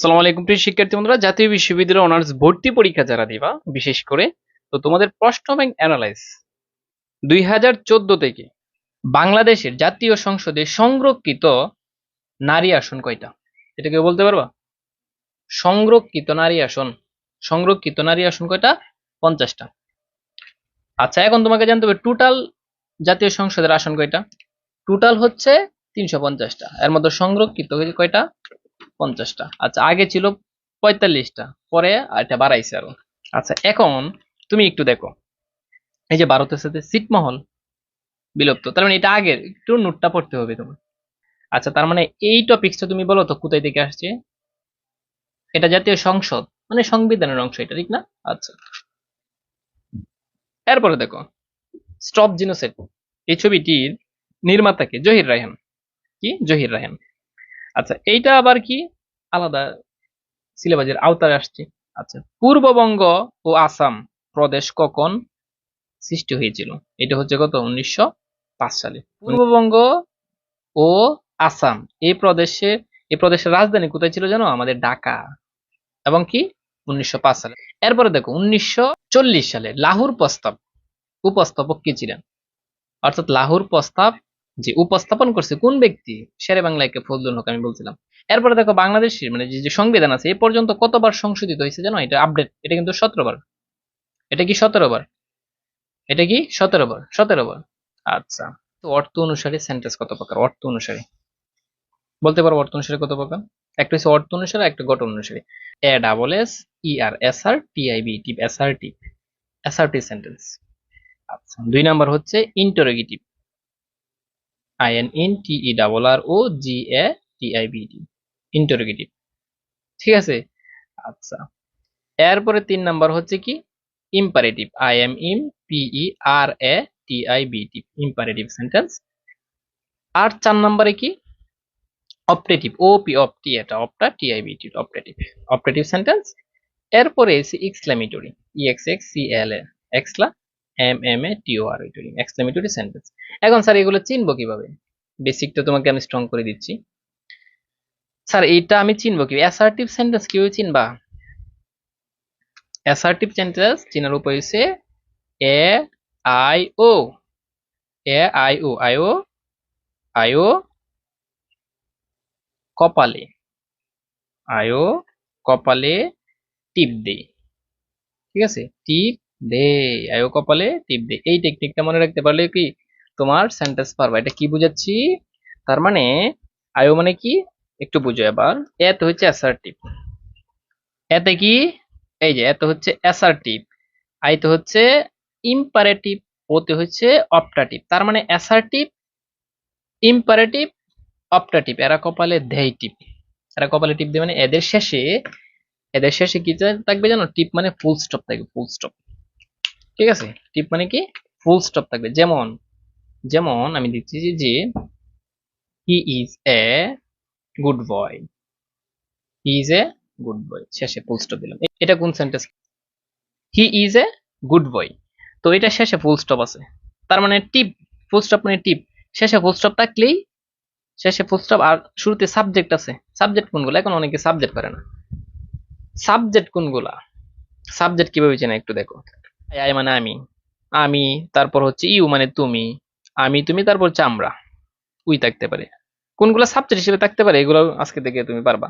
সালাম আলাইকুম প্রিয় শিক্ষার্থী বন্ধুরা, জাতীয় বিশ্ববিদ্যালয় অনার্স ভর্তি পরীক্ষা যারা দিবা, বিশেষ করে, তো তোমাদের প্রশ্ন ব্যাংক অ্যানালাইজ দুই হাজার থেকে বাংলাদেশের জাতীয় সংসদে সংরক্ষিত নারী আসন কয়টা? এটা কেউ বলতে পারবা? সংরক্ষিত নারী আসন। সংরক্ষিত নারী আসন কয়টা? পঞ্চাশটা। আচ্ছা এখন তোমাকে জানতে হবে টোটাল জাতীয় সংসদের আসন কয়টা? টোটাল হচ্ছে তিনশো পঞ্চাশটা। এর মধ্যে সংরক্ষিত কয়টা? পঞ্চাশটা। আচ্ছা আগে ছিল পঁয়তাল্লিশটা, পরে এটা বাড়াইছে আরও। আচ্ছা এখন তুমি একটু দেখো। এই যে ভারতের সাথে ছিটমহল বিলুপ্ত, তার মানে এটা আগের, একটু নোটটা পড়তে হবে তোমার। আচ্ছা তার মানে এই টপিকসটা তুমি বলো তো, কোথায় থেকে আসছে? এটা জাতীয় সংসদ মানে সংবিধানের অংশ এটা, ঠিক না? আচ্ছা। এরপরে দেখো, স্টপ জিনোসেট এই ছবিটির নির্মাতাকে জহির রায়হান। কি? জহির রায়হান। আচ্ছা এইটা আবার কি? আলাদা সিলেবাসের আওতায় আসছে। আচ্ছা পূর্ববঙ্গ ও আসাম প্রদেশ কখন সৃষ্টি হয়েছিল? এটা হচ্ছে কত? উনিশশো পাঁচ সালে। পূর্ববঙ্গ ও আসাম এই প্রদেশে এই প্রদেশের রাজধানী কোথায় ছিল জানো? আমাদের ঢাকা। এবং কি? উনিশশো পাঁচ সালে। এরপরে দেখো, উনিশশো চল্লিশ সালে লাহোর প্রস্তাব, উপস্থাপক কি ছিলেন? অর্থাৎ লাহোর প্রস্তাব যে উপস্থাপন করছে কোন ব্যক্তি? শেরে বাংলাকে ফজলুল হক আমি বলছিলাম। এরপরে দেখো বাংলাদেশের মানে যে সংবিধান আছে, এ পর্যন্ত কতবার সংশোধিত হয়েছে জানো? এটা আপডেট এটা কিন্তু সতেরো বার এটা কি সতেরো বার এটা কি সতেরো বার সতেরো বার আচ্ছা তো অর্থ অনুসারে সেন্টেন্স কত প্রকার? অর্থ অনুসারে। বলতে পারো অর্থ অনুসারে কত প্রকার? একটা হচ্ছে অর্থ অনুসারে, একটা গঠন অনুসারে। A double S E R S R T I V tip S R টিপ এস আর টি সেন্টেন্স আচ্ছা দুই নাম্বার হচ্ছে interrogative I N in T E double R O G A T I V T interrogative ঠিক আছে? আচ্ছা। এরপরে তিন নাম্বার হচ্ছে কি? Imperative I M im P E R A T I V T imperative sentence আর চার নাম্বারে কি? Optative O P op T এটা Opta T I V T optative optative sentence এরপরে এসে exclamatory E X X C L A এক্সলা M M A T O R exclamatory sentence এখন sir এগুলো চিনবো কীভাবে? বেসিকটা তোমাকে আমি স্ট্রং করে দিচ্ছি। স্যার, এইটা আমি চিনবো কি অ্যাসার্টিভ সেন্টেন্স কীভাবে চিনবা? অ্যাসার্টিভ সেন্টেন্স চিনার উপায় হচ্ছে এ I O A I O I O I O কপালে। আয়ো কপালে টিপ দে ঠিক আছে? টিপ দে আয়ো কপালে টিপ দে এই টেকনিকটা মনে রাখতে পারলে কি? তোমার সেন্টেন্স পারবা। এটা কি বুঝাচ্ছি? তার মানে আয়ো মানে কি? একটু বুঝো এবার। এত হচ্ছে অ্যাসার্টিভ এতে কি? এই যে, এত হচ্ছে অ্যাসার্টিভ আইতে হচ্ছে ইম্পারেটিভ ওতে হচ্ছে অপটাটিভ তার মানে অ্যাসার্টিভ ইম্পারেটিভ অপটাটিভ এরা কপালে দেয় টিপ। এরা কপালে টিপ দেয় মানে এদের শেষে এদের শেষে কি থাকবে জানো? টিপ মানে ফুল স্টপ থাকবে ফুল স্টপ ঠিক আছে? টিপ মানে কি? ফুল স্টপ থাকবে। যেমন যেমন আমি দিচ্ছি যে যে he is a good boy he is a good boy শেষে ফুল স্টপ দিলাম। এটা কোন sentence he is a good boy তো এটা শেষে ফুল স্টপ আছে। তার মানে টিপ ফুল স্টপ মানে টিপ শেষে ফুল স্টপ থাকলেই, শেষে ফুল স্টপ আর শুরুতে সাবজেক্ট আছে। সাবজেক্ট কোনগুলো? এখন অনেকে সাবজেক্ট করে না। সাবজেক্ট কোনগুলা? সাবজেক্ট কীভাবে চেনা একটু দেখো। আই মানে আমি। আমি, তারপর হচ্ছে ইউ মানে তুমি। আমি, তুমি, তারপর হচ্ছে আমরা। উই থাকতে পারে। কোনগুলো সাবজেক্ট হিসেবে থাকতে পারে, এগুলো আজকে থেকে তুমি পারবা।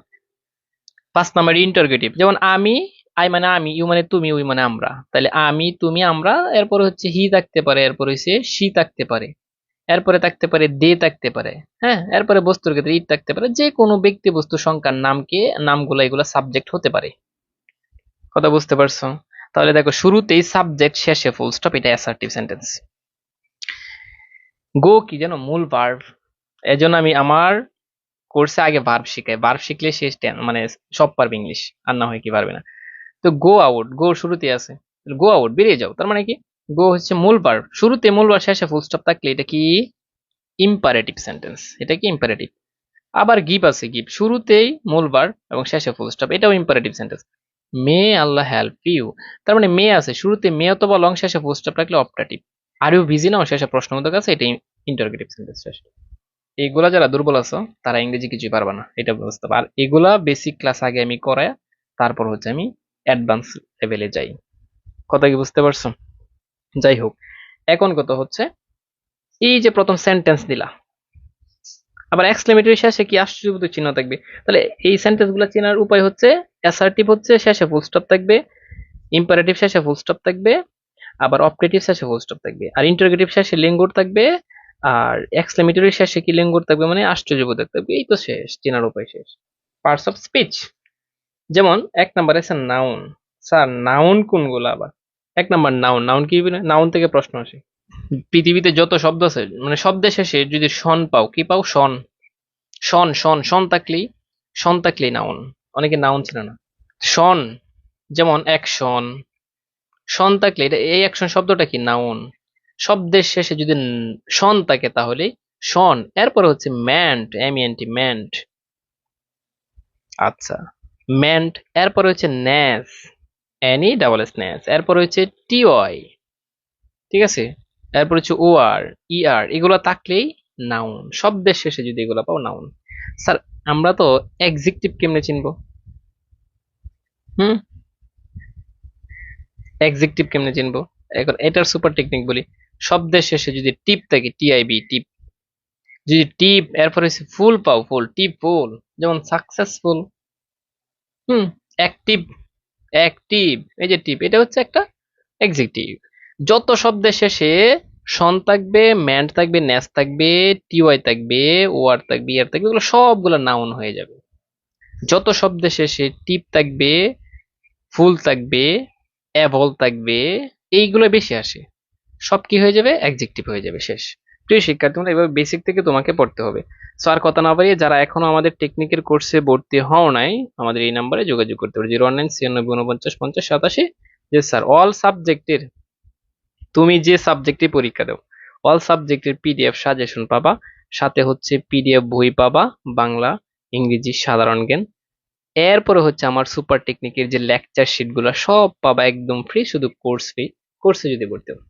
পাঁচ নাম্বার ইন্টারগেটিভ যেমন আমি, আই মানে আমি, ইউ মানে তুমি, উই মানে আমরা। তাহলে আমি, তুমি, আমরা, এরপর হচ্ছে হি থাকতে পারে, এরপর হচ্ছে সি থাকতে পারে। এরপরে থাকতে পারে দে থাকতে পারে। হ্যাঁ এরপরে বস্তুর ক্ষেত্রে ইট থাকতে পারে। যে কোনো ব্যক্তি বস্তু সংখ্যার নামকে, নামগুলো এগুলো সাবজেক্ট হতে পারে। কথা বুঝতে পারছ? তাহলে দেখো শুরুতেই সাবজেক্ট শেষে ফুল স্টপ এটা অ্যাসার্টিভ সেন্টেন্স গো কি জানো মূল ভার্ব এজন্য আমি আমার কোর্সে আগে ভার্ব শিখাই। ভার্ব শিখলে শেষ টেন- মানে সব পারবে ইংলিশ আর না হয় কি পারবে না। তো গো আউট গো শুরুতে আছে। গো আউট বেরিয়ে যাও। তার মানে কি? গো হচ্ছে মূল ভার্ব শুরুতে মূল ভার্ব শেষে ফুল স্টপ থাকলে এটা কি? ইম্পারেটিভ সেন্টেন্স এটা কি ইম্পারেটিভ আবার গিভ আছে গিভ শুরুতেই মূল ভার্ব এবং শেষে ফুল স্টপ এটাও imperative sentence may, Allah help you তার মানে মে আছে, শুরুতে মে অথবা লং শেষে স্টপ রাখলে optative are you busy now শেষে প্রশ্নবোধক আছে এটা ইন্টারগেটিভ সেন্টেন্স শেষ। এইগুলা যারা দুর্বল আছো, তারা ইংরেজি কিছুই পারবা না, এটা বুঝতে পার এগুলা বেসিক ক্লাস আগে আমি করায়, তারপর হচ্ছে আমি অ্যাডভান্স লেভেলে যাই। কথা কি বুঝতে পারছ? যাই হোক, এখন কত হচ্ছে, এই যে প্রথম সেন্টেন্স দিলা আবার এক্সক্লেমেটরি শেষে কি আশ্চর্যবোধক চিহ্ন থাকবে? তাহলে এই সেন্টেন্সগুলো চেনার উপায় হচ্ছে অ্যাসার্টিভ হচ্ছে, শেষে ফুল স্টপ থাকবে ইম্পারেটিভ শেষে ফুল স্টপ থাকবে, আবার অপারেটিভ শেষে ফুল স্টপ থাকবে, আর ইন্টারোগেটিভ শেষে লিঙ্গুর থাকবে, আর এক্সক্লেমেটরি শেষে কি লিঙ্গুর থাকবে মানে আশ্চর্যবোধক থাকবে? এই তো শেষ, চেনার উপায় শেষ। পার্টস অফ স্পিচ যেমন এক নাম্বার আছে নাউন স্যার নাউন কোনগুলো আবার? এক নাম্বার নাউন নাউন কি নাউন থেকে প্রশ্ন আসে। পৃথিবীতে যত শব্দ আছে মানে শব্দের শেষে যদি শন পাও, কি পাও? শন। শন শন শন থাকলেই শন থাকলেই নাউন অনেকে নাউন ছিল না। শন, যেমন অ্যাকশন শন। থাকলে এটা, এই অ্যাকশন শব্দটা কি? নাউন শব্দের শেষে যদি ন- শন থাকে তাহলে শন। এরপরে হচ্ছে ment M N T ment আচ্ছা ম্যান্ট এরপরে হচ্ছে ন্যাস। এনি ডাবল এস ন্যাস। এরপরে হচ্ছে টিওয়াই ঠিক আছে? এরপর হচ্ছে ও আর ই আর এগুলো থাকলেই নাউন শব্দের শেষে যদি এগুলো পাও নাউন স্যার, আমরা তো এক্সিকটিভ কেমনে চিনবো? হুম? এক্সিকটিভ কেমনে চিনবো? এখন এটার সুপার টেকনিক বলি। শব্দের শেষে যদি টিপ থাকে টিআইবি টিপ যদি টিপ এরপর ফুল পাও ফুল টিপ ফুল যেমন সাকসেসফুল হুম? অ্যাক্টিভ অ্যাক্টিভ এই যে টিপ এটা হচ্ছে একটা এক্সিকটিভ যত শব্দের শেষে সন থাকবে ম্যান্ড থাকবে, ন্যাস থাকবে টিওয়াই থাকবে, ওয়ার থাকবে, ইয়ার থাকবে, এগুলো সবগুলো নাউন হয়ে যাবে। যত শব্দের শেষে টিপ থাকবে, ফুল থাকবে, অ্যাভল থাকবে, এইগুলো বেশি আসে। সব কি হয়ে যাবে? অ্যাডজেক্টিভ হয়ে যাবে শেষ। প্রিয় শিক্ষার্থী, তোমরা এভাবে বেসিক থেকে তোমাকে পড়তে হবে। সো আর কথা না বাড়িয়ে যারা এখনও আমাদের টেকনিকের কোর্সে ভর্তি হও নাই, আমাদের এই নাম্বারে যোগাযোগ করতে পারো। জিরো ওয়ান নাইন ছিয়ানব্বই উনপঞ্চাশ পঞ্চাশ, সাতাশি। যে স্যার অল সাবজেক্টের তুমি যে সাবজেক্টে পরীক্ষা দাও অল সাবজেক্টের পিডিএফ সাজেশন পাবা, সাথে হচ্ছে পিডিএফ বই পাবা, বাংলা, ইংরেজি, সাধারণ জ্ঞান। এরপরে হচ্ছে আমার সুপার টেকনিকের যে লেকচার শিটগুলো সব পাবা একদম ফ্রি শুধু কোর্স ফি কোর্সে যদি ভর্তি হও।